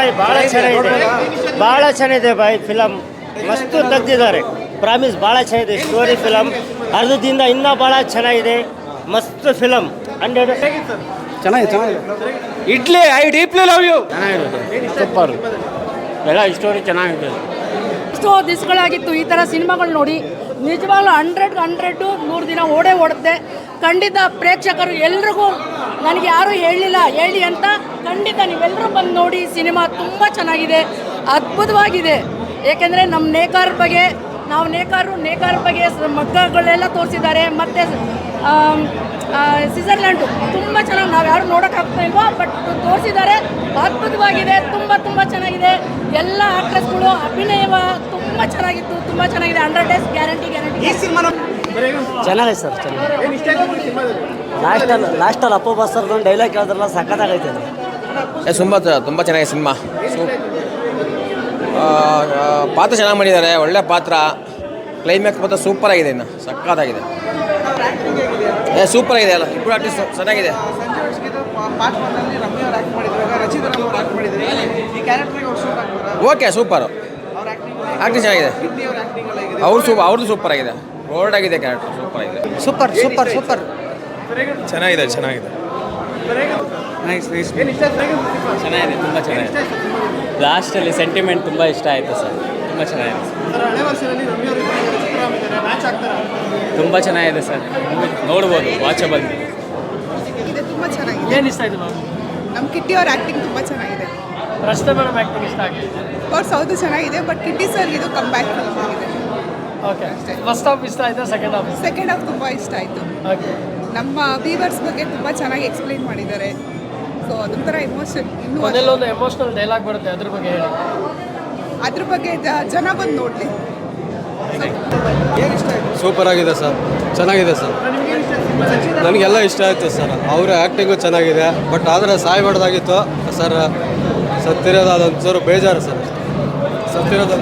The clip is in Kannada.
ಚೆನ್ನಾಗಿ ಭಾಳ ಚೆನ್ನಾಗಿದೆ. ಭಾಳ ಚೆನ್ನಾಗಿದೆ ಬಾಯ್ ಫಿಲಮ್ ಮಸ್ತು ತೆಗ್ದಿದ್ದಾರೆ. ಪ್ರಾಮಿಸ್ ಭಾಳ ಚೆನ್ನಾಗಿದೆ ಸ್ಟೋರಿ ಫಿಲಮ್ ಅರ್ಧದಿಂದ ಇನ್ನೂ ಭಾಳ ಚೆನ್ನಾಗಿದೆ. ಮಸ್ತ್ ಫಿಲಮ್ ಹಂಡ್ರೆಡ್ ಚೆನ್ನಾಗಿದೆ ಚೆನ್ನಾಗಿದೆ. Idli I deeply love you super ಎಲ್ಲ ಸ್ಟೋರಿ ಚೆನ್ನಾಗಿದೆ. ಎಷ್ಟೋ ದಿಸ್ಗಳಾಗಿತ್ತು ಈ ಥರ ಸಿನಿಮಾಗಳು ನೋಡಿ. ನಿಜವಾಗ್ಲೂ ಹಂಡ್ರೆಡ್ ಹಂಡ್ರೆಡ್ಡು ನೂರು ದಿನ ಓಡೇ ಓಡುತ್ತೆ. ಖಂಡಿತ ಪ್ರೇಕ್ಷಕರು ಎಲ್ರಿಗೂ ನನಗೆ ಯಾರೂ ಹೇಳಲಿಲ್ಲ. ಹೇಳಿ ಅಂತ ಖಂಡಿತ ನೀವೆಲ್ಲರೂ ಬಂದು ನೋಡಿ, ಸಿನಿಮಾ ತುಂಬ ಚೆನ್ನಾಗಿದೆ, ಅದ್ಭುತವಾಗಿದೆ. ಏಕೆಂದರೆ ನಮ್ಮ ನೇಕಾರ ಬಗ್ಗೆ, ನಾವು ನೇಕಾರರು, ನೇಕಾರ ಬಗ್ಗೆ ಮಗ್ಗಗಳೆಲ್ಲ ತೋರಿಸಿದ್ದಾರೆ. ಮತ್ತು ಸ್ವಿಝರ್ಲ್ಯಾಂಡು ತುಂಬ ಚೆನ್ನಾಗಿ, ನಾವು ಯಾರು ನೋಡೋಕ್ಕಾಗ್ತಾ ಇಲ್ವೋ, ಬಟ್ ತೋರಿಸಿದ್ದಾರೆ. ಅದ್ಭುತವಾಗಿದೆ, ತುಂಬ ತುಂಬ ಚೆನ್ನಾಗಿದೆ. ಎಲ್ಲ ಆಕ್ಟ್ರೆಸ್ಗಳು ಅಭಿನಯ ತುಂಬ ಚೆನ್ನಾಗಿತ್ತು, ತುಂಬ ಚೆನ್ನಾಗಿದೆ. Hundred days guarantee guarantee. ಚೆನ್ನಾಗಿದೆ ಸರ್ ಚೆನ್ನಾಗಿ ಲಾಸ್ಟಲ್ಲಿ ಲಾಸ್ಟಲ್ಲಿ ಅಪ್ಪು ಬಸ್ಸರ್ದು ಡೈಲಾಗ್ ಕೇಳಿದ್ರಲ್ಲ ಸಖತ್ತಾಗೈತೆ ಅದು. ಏ ತುಂಬ ತುಂಬ ಚೆನ್ನಾಗಿದೆ ಸಿನಿಮಾ. ಸೂಪ್ ಪಾತ್ರ ಚೆನ್ನಾಗಿ ಮಾಡಿದ್ದಾರೆ ಒಳ್ಳೆ ಪಾತ್ರ. ಕ್ಲೈಮ್ಯಾಕ್ಸ್ ಮಾತ್ರ ಸೂಪರ್ ಆಗಿದೆ ಇನ್ನು ಸಕ್ಕತ್ತಾಗಿದೆ ಏ ಸೂಪರ್ ಆಗಿದೆ ಅಲ್ಲ ಇಬ್ಬರು ಆರ್ಟಿಸ್ಟ್ ಚೆನ್ನಾಗಿದೆ. ಓಕೆ ಸೂಪರು ಆಕ್ಟಿಂಗ್ ಚೆನ್ನಾಗಿದೆ. ಅವ್ರು ಸೂಪರ್ ಅವ್ರದ್ದು ಸೂಪರ್ ಆಗಿದೆ. ಓಲ್ಡ್ ಆಗಿದೆ ಕ್ಯಾರೆಕ್ಟರ್ ಸೂಪರ್ ಆಗಿದೆ. ಸೂಪರ್ ಸೂಪರ್ ಸೂಪರ್ ಚೆನ್ನಾಗಿದೆ ಚೆನ್ನಾಗಿದೆ. ನೈಸ್ ನೈಸ್ ಚೆನ್ನಾಗಿದೆ ತುಂಬ ಚೆನ್ನಾಗಿದೆ. ಲಾಸ್ಟಲ್ಲಿ ಸೆಂಟಿಮೆಂಟ್ ತುಂಬ ಇಷ್ಟ ಆಯಿತು ಸರ್. ತುಂಬ ಚೆನ್ನಾಗಿದೆ. ತುಂಬ ಚೆನ್ನಾಗಿದೆ ಸರ್. ನೋಡ್ಬೋದು ವಾಚಬಲ್ ಇದೆ ತುಂಬ ಚೆನ್ನಾಗಿದೆ. ಏನು ಇಷ್ಟ ಆಯ್ತು ನಮ್ಮ ಕಿಟ್ಟಿ ಅವ್ರ ಆ್ಯಕ್ಟಿಂಗ್ ತುಂಬ ಚೆನ್ನಾಗಿದೆ. ರಸ್ತೆ ಮೇಡಮ್ ಆ್ಯಕ್ಟಿಂಗ್ ಇಷ್ಟ ಆಗಿದೆ ಅವ್ರ ಸೌದು ಚೆನ್ನಾಗಿದೆ ಬಟ್ ಕಿಟ್ಟಿ ಸರ್ ಇದು ಕಮ್ ಬ್ಯಾಕ್ ಆಗಿದೆ. ಓಕೆ ಫಸ್ಟ್ ಹಾಫ್ ಇಷ್ಟ ಆಯ್ತಾ ಸೆಕೆಂಡ್ ಹಾಫ್ ಸೆಕೆಂಡ್ ಹಾಫ್ ತುಂಬ ಇಷ್ಟ ಆಯಿತು. ಓಕೆ ನಮ್ಮ ವೀವರ್ಸ್ ಬಗ್ಗೆ ತುಂಬ ಚೆನ್ನಾಗಿ ಎಕ್ಸ್ಪ್ಲೈನ್ ಮಾಡಿದ್ದಾರೆ. ಸೊ ಅದೊಂಥರ ಎಮೋಷನ್ ಇನ್ನೂ ಒಂದು ಎಮೋಷನಲ್ ಡೈಲಾಗ್ ಬರುತ್ತೆ ಅದ್ರ ಬಗ್ಗೆ ಹೇಳಿ. ಅದ್ರ ಬಗ್ಗೆ ಜನ ಬಂದು ನೋಡಲಿ. ಸೂಪರ್ ಆಗಿದೆ ಸರ್. ಚೆನ್ನಾಗಿದೆ ಸರ್. ನನಗೆಲ್ಲ ಇಷ್ಟ ಆಯಿತು ಸರ್. ಅವರ ಆ್ಯಕ್ಟಿಂಗು ಚೆನ್ನಾಗಿದೆ. ಬಟ್ ಆದರೆ ಸಾಯ್ಬಾರ್ದಾಗಿತ್ತು ಸರ್ ಸತ್ತಿರೋದು ಅದೊಂಚೂರು ಬೇಜಾರು ಸರ್. ಸತ್ತಿರೋದು